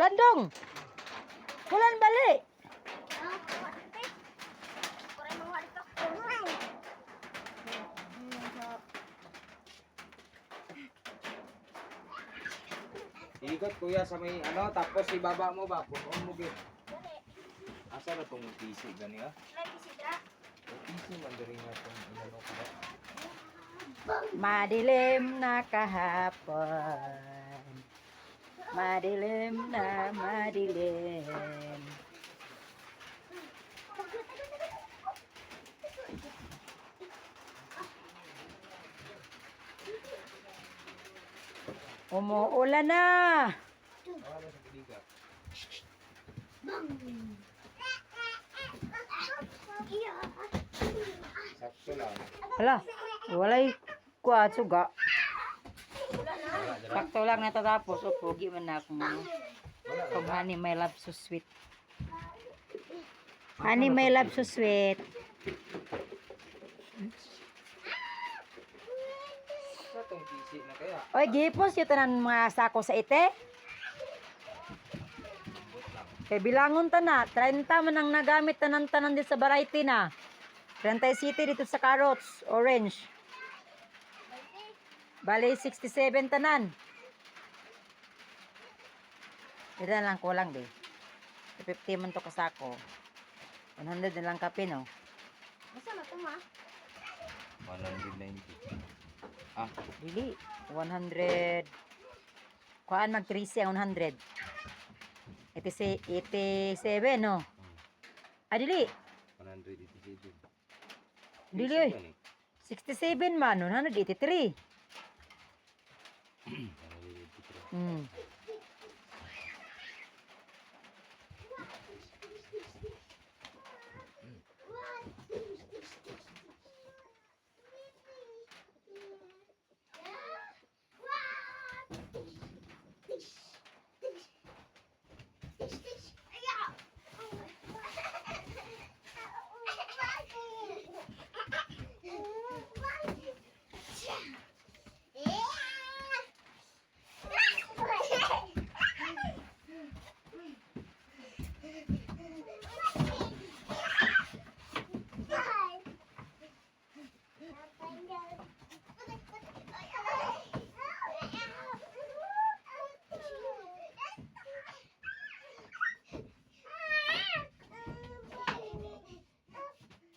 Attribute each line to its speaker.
Speaker 1: Ulan dong. Ulan balik.
Speaker 2: Ikot kuya sa may ano, tapos ibaba mo ba? Punuan mo gid. Asa na tong PC gani ah? Yung PC man diri nga tong inano ko ba?
Speaker 1: Madilim na kahapon. Madilim na madilim. Umuulan na. Hala, walay kuha suga. Sakto lang natatapos. O, pogi man na akong ano. Kung honey, my love so sweet. Honey, my love so sweet.
Speaker 2: Na kaya?
Speaker 1: Oy, gipos yung tanan mga sako sa ite. Kay bilangon ta na, 30 man ang nagamit tanan-tanan din sa variety na. 30 city dito sa carrots, orange. Bali, 67 tanan. Ito na lang kulang, di. 50 man to kasako. 100 na lang kape, no?
Speaker 2: 190. Ah,
Speaker 1: Dili, 100. Kuhaan mag 13 ang 100. 87, 87 no? Ah, dili.
Speaker 2: 187.
Speaker 1: Dili, oy. 67 man, 183. 嗯。